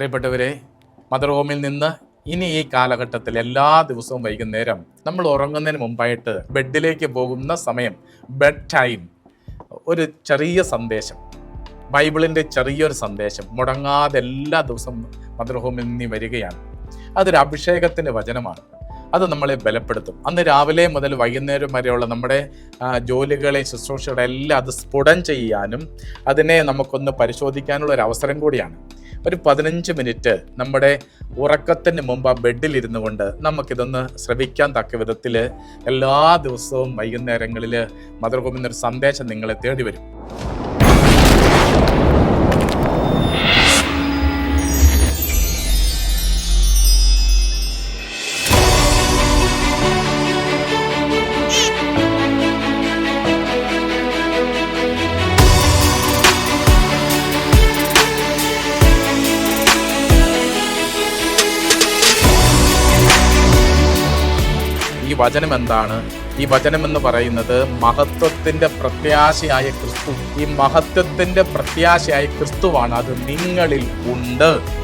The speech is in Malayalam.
പ്രിയപ്പെട്ടവരെ മദർ ഹോമിൽ നിന്ന് ഇനി ഈ കാലഘട്ടത്തിൽ എല്ലാ ദിവസവും വൈകുന്നേരം നമ്മൾ ഉറങ്ങുന്നതിന് മുമ്പായിട്ട് ബെഡിലേക്ക് പോകുന്ന സമയം ബെഡ് ടൈം ഒരു ചെറിയ സന്ദേശം ബൈബിളിന്റെ ചെറിയൊരു സന്ദേശം മുടങ്ങാതെ എല്ലാ ദിവസവും മദർ ഹോമിൽ നിന്ന് വരികയാണ്. അതൊരു അഭിഷേകത്തിന്റെ വചനമാണ്. അത് നമ്മളെ ബലപ്പെടുത്തും. അന്ന് രാവിലെ മുതൽ വൈകുന്നേരം വരെയുള്ള നമ്മുടെ ജോലികളെ ശുശ്രൂഷകളെ എല്ലാം അത് സ്ഫുടം ചെയ്യാനും അതിനെ നമുക്കൊന്ന് പരിശോധിക്കാനുള്ള ഒരു അവസരം കൂടിയാണ്. ഒരു പതിനഞ്ച് മിനിറ്റ് നമ്മുടെ ഉറക്കത്തിന് മുമ്പ് ആ ബെഡിലിരുന്നു കൊണ്ട് നമുക്കിതൊന്ന് ശ്രവിക്കാൻ തക്ക വിധത്തിൽ എല്ലാ ദിവസവും വൈകുന്നേരങ്ങളിൽ ഹോമിൽ സന്ദേശം നിങ്ങളെ തേടി വരും. ഈ വചനം എന്താണ്? ഈ വചനം എന്ന് പറയുന്നത് മഹത്വത്തിന്റെ പ്രത്യാശയായ ക്രിസ്തു ഈ മഹത്വത്തിന്റെ പ്രത്യാശയായ ക്രിസ്തുവാണ്. അത് നിങ്ങളിൽ ഉണ്ട്.